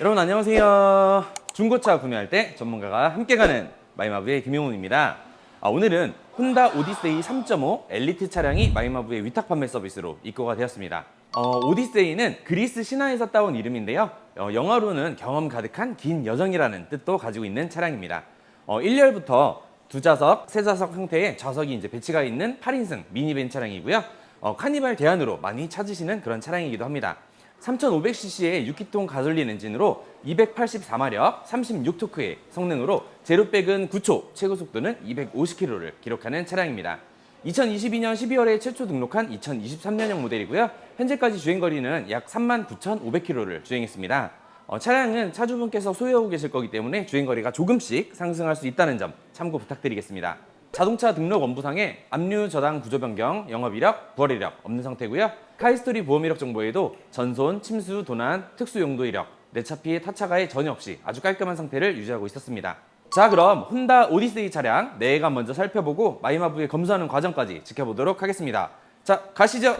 여러분 안녕하세요. 중고차 구매할 때 전문가가 함께 가는 마이마부의 김용훈입니다. 아, 오늘은 혼다 오디세이 3.5 엘리트 차량이 마이마부의 위탁 판매 서비스로 입고가 되었습니다. 어, 오디세이는 그리스 신화에서 따온 이름인데요. 어, 영어로는 경험 가득한 긴 여정이라는 뜻도 가지고 있는 차량입니다. 어, 1열부터 두 좌석, 세 좌석 형태의 좌석이 이제 배치가 있는 8인승 미니밴 차량이고요. 어, 카니발 대안으로 많이 찾으시는 그런 차량이기도 합니다. 3,500cc의 6기통 가솔린 엔진으로 284마력, 36토크의 성능으로 제로백은 9초, 최고 속도는 250km를 기록하는 차량입니다. 2022년 12월에 최초 등록한 2023년형 모델이고요. 현재까지 주행거리는 약 39,500km를 주행했습니다. 어, 차량은 차주분께서 소유하고 계실 거기 때문에 주행거리가 조금씩 상승할 수 있다는 점 참고 부탁드리겠습니다. 자동차 등록 원부상에 압류 저당 구조 변경, 영업 이력, 부월 이력 없는 상태고요. 카이스토리 보험 이력 정보에도 전손, 침수, 도난, 특수 용도 이력, 내차 피해 타차가에 전혀 없이 아주 깔끔한 상태를 유지하고 있었습니다. 자 그럼 혼다 오디세이 차량 내가 먼저 살펴보고 마이마부에 검수하는 과정까지 지켜보도록 하겠습니다. 자 가시죠.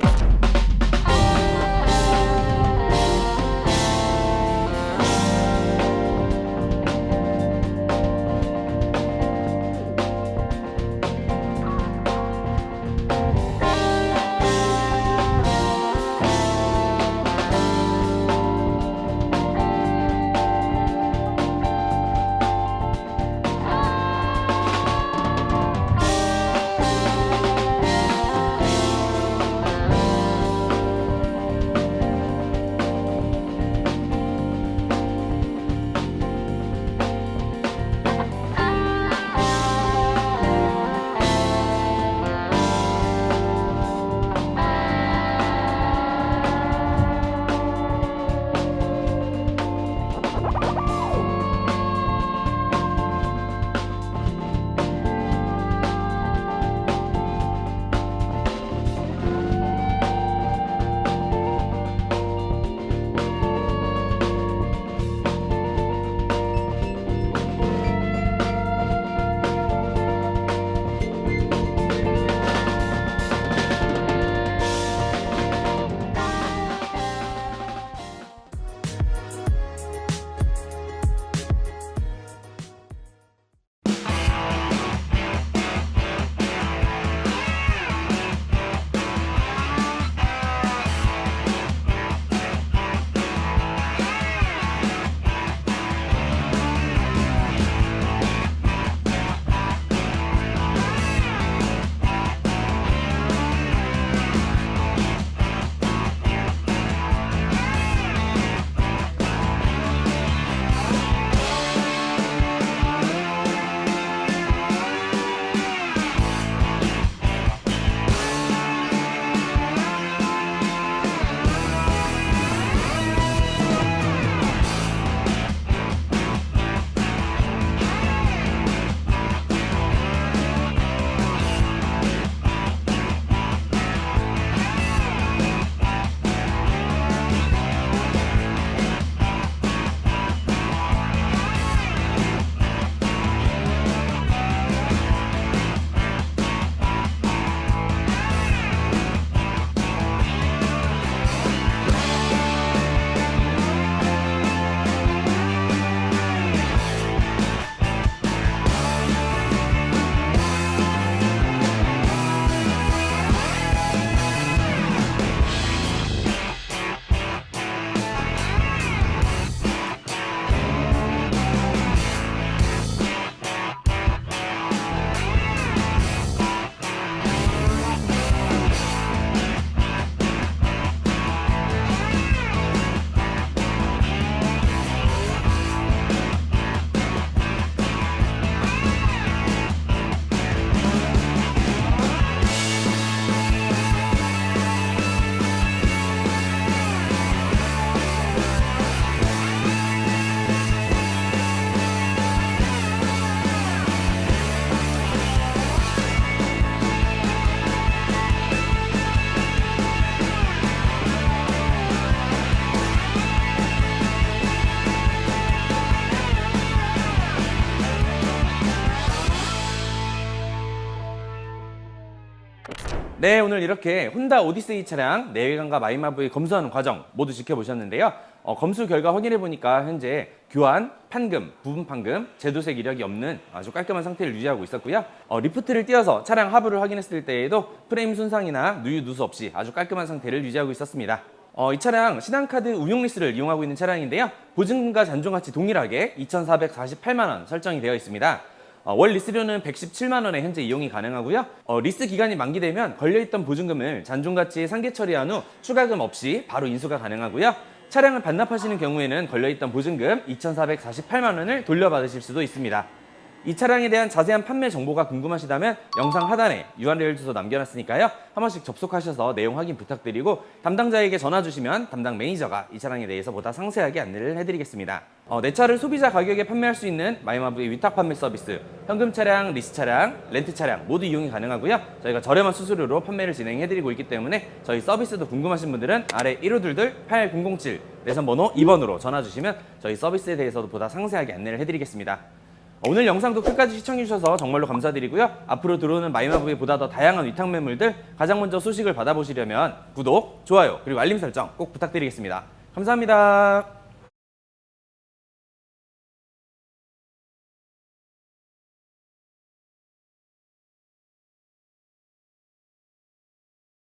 네, 오늘 이렇게 혼다 오디세이 차량 내외관과 마이마브의 검수하는 과정 모두 지켜보셨는데요. 어, 검수 결과 확인해 보니까 현재 교환, 판금, 부분 판금, 제도색 이력이 없는 아주 깔끔한 상태를 유지하고 있었고요. 어, 리프트를 띄어서 차량 하부를 확인했을 때에도 프레임 손상이나 누유 누수 없이 아주 깔끔한 상태를 유지하고 있었습니다. 어, 이 차량 신한카드 운용 리스를 이용하고 있는 차량인데요. 보증금과 잔존가치 동일하게 2,448만 원 설정이 되어 있습니다. 어, 월 리스료는 117만 원에 현재 이용이 가능하고요. 어, 리스 기간이 만기되면 걸려있던 보증금을 잔존가치에 상계 처리한 후 추가금 없이 바로 인수가 가능하고요. 차량을 반납하시는 경우에는 걸려있던 보증금 2,448만 원을 돌려받으실 수도 있습니다. 이 차량에 대한 자세한 판매 정보가 궁금하시다면 영상 하단에 URL 주소 남겨놨으니까요. 한 번씩 접속하셔서 내용 확인 부탁드리고 담당자에게 전화 주시면 담당 매니저가 이 차량에 대해서 보다 상세하게 안내를 해드리겠습니다. 어, 내 차를 소비자 가격에 판매할 수 있는 마이마브의 위탁 판매 서비스, 현금 차량, 리스 차량, 렌트 차량 모두 이용이 가능하고요. 저희가 저렴한 수수료로 판매를 진행해드리고 있기 때문에 저희 서비스도 궁금하신 분들은 아래 1522-8007 내선 번호 2번으로 전화 주시면 저희 서비스에 대해서도 보다 상세하게 안내를 해드리겠습니다. 오늘 영상도 끝까지 시청해주셔서 정말로 감사드리고요. 앞으로 들어오는 마이마브의 보다 더 다양한 위탁 매물들 가장 먼저 소식을 받아보시려면 구독, 좋아요, 그리고 알림 설정 꼭 부탁드리겠습니다. 감사합니다.